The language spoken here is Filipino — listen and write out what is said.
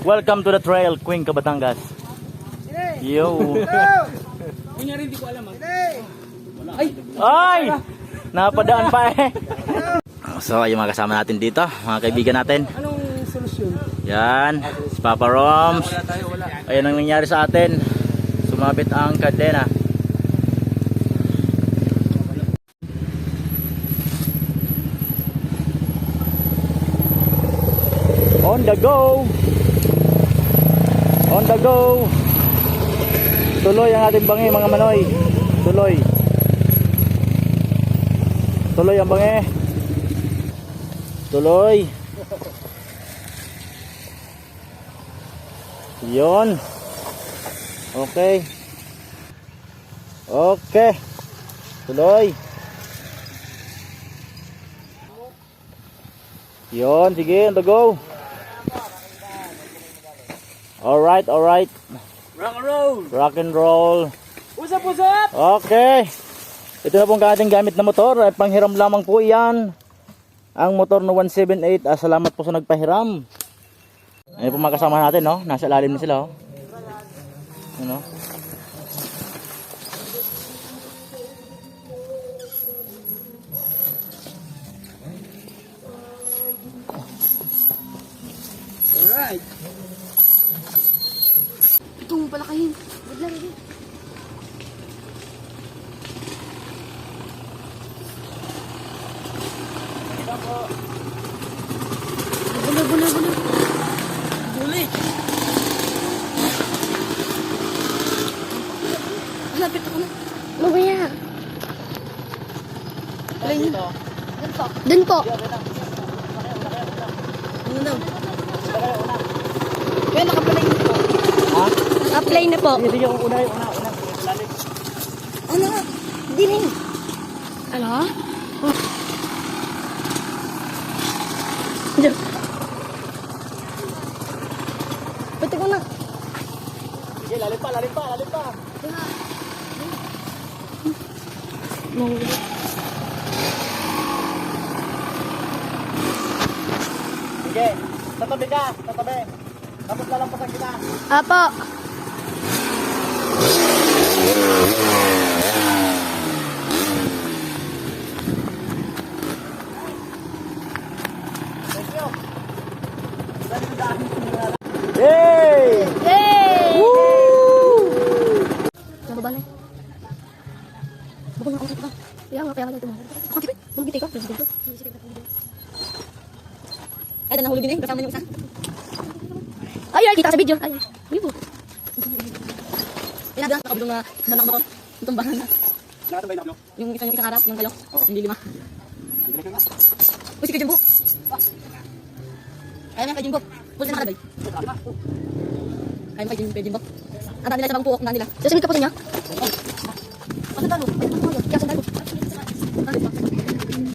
Welcome to the trail, Queen Kabatangas. Yo. Kunya rin, di ko alam ah. Ay! Napadaan pa eh. So, yung mga kasama natin dito, mga kaibigan natin. Anong solusyon? Yan, si Papa Roms. Ayan ang nangyari sa atin. Sumabit ang kadena. On the go! On the go! Tuloy ang ating bangi mga manoy. Tuloy. Tuloy ang bangi. Tuloy. Yon. Okay. Okay. Tuloy. Yon, sige, on the go. Alright, alright. Rock and roll! Rock and roll. What's up, what's up? Okay. Ito na pong ating gamit na motor. Ay, panghiram lamang po iyan. Ang motor na 178. Ah, salamat po sa nagpahiram. Ayun po mga kasama natin, no? Nasa ilalim na sila, oh. Ano? Alright. Itong palakahin. Wait lang, lang. Bulo, bulo, bulo. Huli! Malapit ako na. Mamaya. Alay niyo. Dun po. Ano daw? Kaya nakapalay po. Apply na po. Sige, sige, una, una, una. Lalim. Ano? Hindi rin. Ano? Oh. Diyan. Pati ko na. Sige, lalim pa, lalim pa, lalim pa. Mahuli. Sige, tatabi ka, tatabi. Tapos lalampasan kita. Apo. Yay! Yay! Woo! Nababa na. Bukong ako sa ito. Kaya nga, kaya nga ito. Ako, tipe. Bumigiti ka. Bumigiti ka. Ay, ito nahuli din eh. Kasama yung isa. Ay, ay, kita sa video. Ay, ay. Po. Kaya na, nanak mo. Bahan na. Nakatambay na ako. Yung isang, yung isang harap, yung kayo. Hindi lima. Uy, si Kajumbo. Kaya na, Kajumbo. Pulsa na kalagay. Kaya na, Kajumbo, Kajumbo. Ang nila sa bang puok na nila. Sasunod ka po sa inyo. Ano talo?